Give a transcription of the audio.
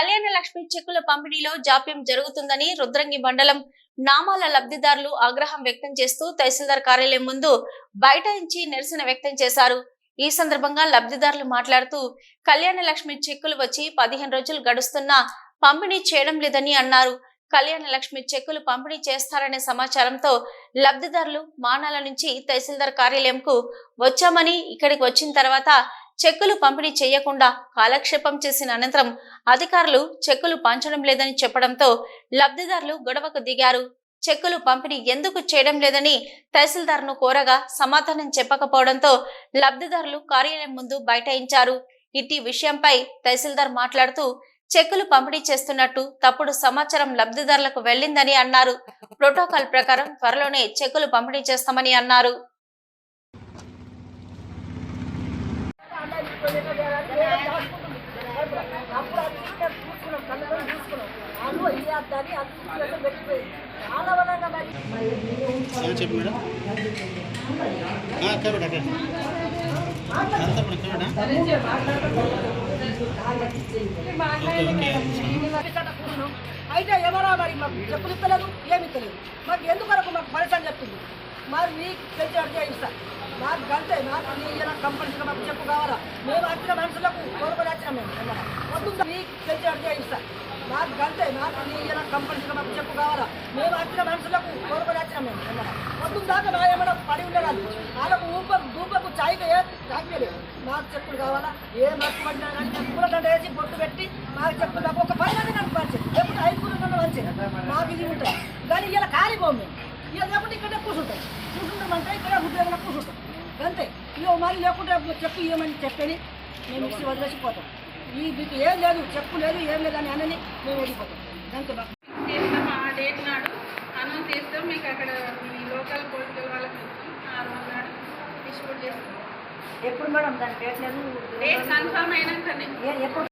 కళ్యాణ లక్ష్మి చెక్కుల పంపిణీలో జాప్యం జరుగుతుందని రుద్రంగి మండలం నామాల లబ్ధిదారులు ఆగ్రహం వ్యక్తం చేస్తూ తహసీల్దార్ కార్యాలయం ముందు బైఠాయించి నిరసన వ్యక్తం చేశారు. ఈ సందర్భంగా లబ్ధిదారులు మాట్లాడుతూ కళ్యాణ లక్ష్మి చెక్కులు వచ్చి పదిహేను రోజులు గడుస్తున్నా పంపిణీ చేయడం లేదని అన్నారు. కళ్యాణ లక్ష్మి చెక్కులు పంపిణీ చేస్తారనే సమాచారంతో లబ్ధిదారులు మానాల నుంచి తహసీల్దార్ కార్యాలయంకు వచ్చామని ఇక్కడికి వచ్చిన తర్వాత చెక్కులు పంపిణీ చేయకుండా కాలక్షేపం చేసిన అనంతరం అధికారులు చెక్కులు పంచడం లేదని చెప్పడంతో లబ్ధిదారులు గొడవకు దిగారు. చెక్కులు పంపిణీ ఎందుకు చేయడం లేదని తహసీల్దార్ను కోరగా సమాధానం చెప్పకపోవడంతో లబ్ధిదారులు కార్యాలయం ముందు బైఠాయించారు. ఇట్టి విషయంపై తహసీల్దార్ మాట్లాడుతూ చెక్కులు పంపిణీ చేస్తున్నట్టు తప్పుడు సమాచారం లబ్ధిదారులకు వెళ్ళిందని అన్నారు. ప్రోటోకాల్ ప్రకారం త్వరలోనే చెక్కులు పంపిణీ చేస్తామని అన్నారు అప్పుడు అది ఇక్కడ చూసుకున్నాం కళ్ళతో చూసుకున్నాం అను ఇయ్యద్దని అది సిచ్యువేషన్ పెట్టిపోయింది చాలా వల్ల మరి ఆ, చెప్పు మేడం ఆ, అక్కడ పెట్టు, అక్కడ అంతా ఇప్పుడు ఇక్కడ పెట్టా? అయితే ఎవరో మరి మాకు చెప్పులు ఇస్తలేదు ఏమి ఇస్తలేదు. మాకు ఎందుకొరకు మాకు పరిశ్రమ చెప్తుంది మరి మీకు అడిగే ఇస్తా. నాకు నీ ఇలా కంపల్సరీగా మాకు చెప్పు కావాలా? మేము వచ్చిన మనుషులకు కోరుకొని వచ్చినాం మేము. వస్తుందా? మీకు తెలిసి అడిగే నాకు గంటే నాకు నీ ఇలా కంపల్సరీగా మాకు చెప్పు కావాలా? మేము వచ్చిన మనుషులకు కోరుకొని వచ్చినాం మేము. ఏమన్నా. వద్దు దాకా నా ఏమైనా పడి ఉండరాదు వాళ్ళకు ఊప దూపకు చాయ్కి తాకిలేదు నాకు చెప్పులు కావాలా? ఏ మస్తు పడినా కానీ చెప్పుల వేసి బొట్టు పెట్టి నాకు చెప్పులు నాకు ఒక పైన నాకు మంచిది పంచారు లేకుంటే ఐదుగురు నన్ను మంచిది నాకు ఇది ఉంటుంది. కానీ ఇలా కాలిపోం మేము. ఇక లేకుంటే ఇక్కడ కూర్చుంటాం. కూర్చుంటామంటే ఇక్కడ ఉద్యోగంలో కూర్చుంటాం. అంతే ఇక మరి లేకుంటే చెప్పు ఇవ్వమని చెప్పని మేము ఇచ్చి వదిలేసిపోతాం ఈ మీకు ఏం లేదు చెప్పు లేదు ఏం లేదు అని అనని మేము వెళ్ళిపోతాం అంతే బా చేస్తాం ఆ డేట్ నాడు. అనౌన్స్ చేస్తాం మీకు అక్కడ మీ లోకల్ పొలిటికల్ వాళ్ళకి ఆ రోజు నాడు డిస్ట్రిబ్యూట్ చేస్తాం. ఎప్పుడు మేడం దాని డేట్ లేదు డేట్ కన్ఫర్మ్ అయినాకనే. ఎప్పుడు?